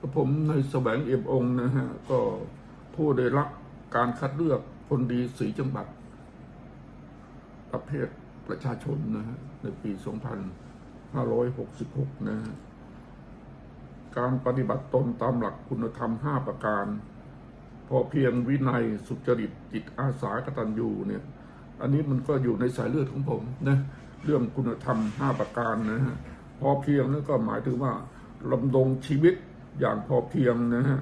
กับ ผมในายแสวงเอี่ยมองนะฮะ ก็ผู้ได้รับการคัดเลือกคนดีสีจังหวัด ประเภทประชาชนนะฮะ ในปี 2566 นะฮะ การปฏิบัติตนตามหลักคุณธรรม 5 ประการ พอเพียงวินัยสุจริตจิตอาสากตัญญูเนี่ย อันนี้มันก็อยู่ในสายเลือดของผมนะเรื่องคุณธรรม 5 ประการนะฮะ พอเพียงนั่นก็หมายถึงว่า ลำดงชีวิตอย่างพอเพียงนะฮะ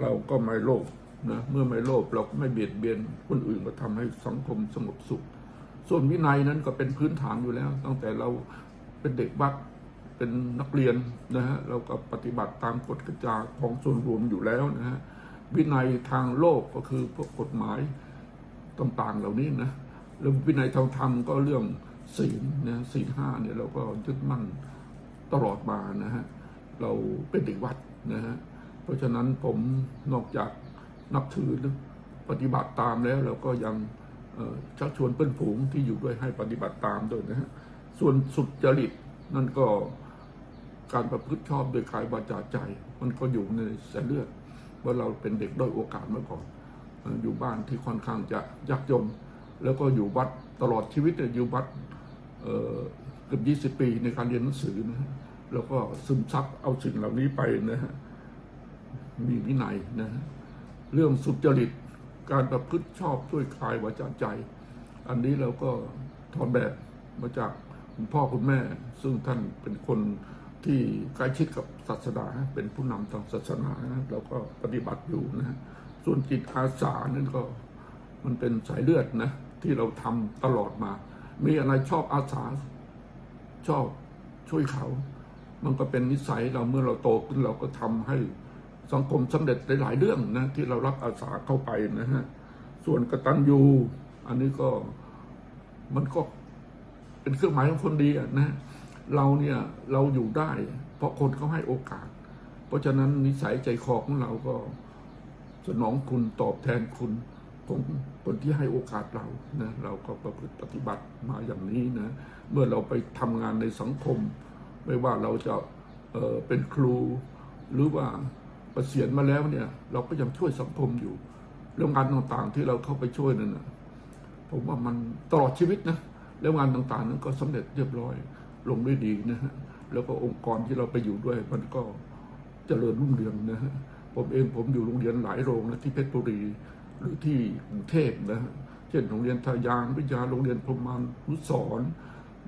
เราก็ไม่โลภนะเมื่อไม่โลภเราก็ไม่เบียดเบียนคนอื่นก็ทำให้สังคมสงบสุข ส่วนวินัยนั้นก็เป็นพื้นฐานอยู่แล้ว ตั้งแต่เราเป็นเด็กวัดเป็นนักเรียนนะฮะเราก็ปฏิบัติตามกฎกติกาของส่วนรวมอยู่แล้วนะฮะวินัยทางโลกก็คือพวกกฎหมายต่างๆเหล่านี้นะเรื่องวินัยทางธรรมก็เรื่องศีลนะศีลห้าเนี่ยเราก็ยึดมั่นตลอดมานะฮะ เราเป็นเด็กวัดนะฮะเพราะฉะนั้นผมนอกจากนับถือปฏิบัติตามแล้วเราก็ยังเชักชวนเพื่อนฝูงที่อยู่ด้วยให้ปฏิบัติตามด้วยนะฮะส่วนสุดจริตนั่นก็การประพฤติชอบโดยกายวาจาใจ มันก็อยู่ในสายเลือดว่าเราเป็นเด็กด้อยโอกาสมาก่อนเอ่อยู่บ้านที่ค่อนข้างจะยากจน แล้วก็อยู่วัดตลอดชีวิตอยู่วัดเกือบยี่สิบปีในการเรียนหนังสือนะฮะ แล้วก็ซึมซับเอาสิ่งเหล่านี้ไปนะฮะมีวินัยนะฮะเรื่องสุจริตการประพฤติชอบด้วยกายวาจาใจ อันนี้เราก็ถอนแบบมาจากคุณพ่อคุณแม่ ซึ่งท่านเป็นคนที่ใกล้ชิดกับศาสนาเป็นผู้นำทางศาสนาเราก็ปฏิบัติอยู่นะฮะส่วนจิตอาสานั่นก็มันเป็นสายเลือดนะ ที่เราทำตลอดมา มีอะไรชอบอาสาชอบช่วยเขา มันก็เป็นนิสัยเราเมื่อเราโตขึ้นเราก็ทำให้สังคมสำเร็จหลาย ๆ เรื่องนะที่เรารับอาสาเข้าไปนะฮะส่วนกตัญญูอันนี้ก็มันก็เป็นเครื่องหมายของคนดีนะ เราเนี่ยเราอยู่ได้ เพราะคนเขาให้โอกาส เพราะฉะนั้นนิสัยใจคอของเราก็สนองคุณตอบแทนคุณของคนที่ให้โอกาสเรานะเราก็ประพฤติปฏิบัติมาอย่างนี้นะ เมื่อเราไปทำงานในสังคม ไม่ว่าเราจะเเป็นครูหรือว่าเกษียณมาแล้วเนี่ย เราก็ยังช่วยสังคมอยู่เรื่องงานต่างๆที่เราเข้าไปช่วยนั่นนะผมว่ามันตลอดชีวิตนะแล้วงานต่างๆนั้นก็สำเร็จเรียบร้อยลงด้วยดีนะฮะแล้วก็องค์กรที่เราไปอยู่ด้วย มันก็เจริญรุ่งเรืองนะฮะผมเองผมอยู่โรงเรียนหลายโรงนะที่เพชรบุรีหรือที่กรุงเทพนะฮะเช่นโรงเรียนทายางวิทยาโรงเรียนพรมานพุสร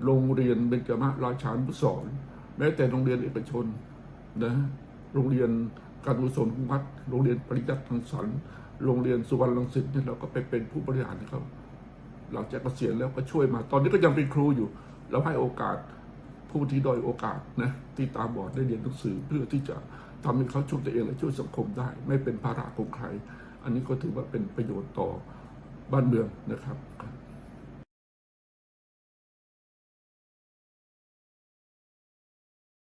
โรงเรียนเบญจมาราชานุสรณ์ แม้แต่โรงเรียนเอกชนนะโรงเรียนการกุศลของวัดโรงเรียนปริยัติทางสรรค์โรงเรียนสุวรรณรังสิตเนี่ยเราก็ไปเป็นผู้บริหารเขาหลังจากเกษียณแล้วก็ช่วยมา ตอนนี้ก็ยังเป็นครูอยู่ เราให้โอกาสผู้ที่ด้อยโอกาสนะที่ตาบอดได้เรียนหนังสือ เพื่อที่จะทำให้เขาช่วยตัวเองและช่วยสังคมได้ ไม่เป็นภาระของใคร อันนี้ก็ถือว่าเป็นประโยชน์ต่อบ้านเมืองนะครับ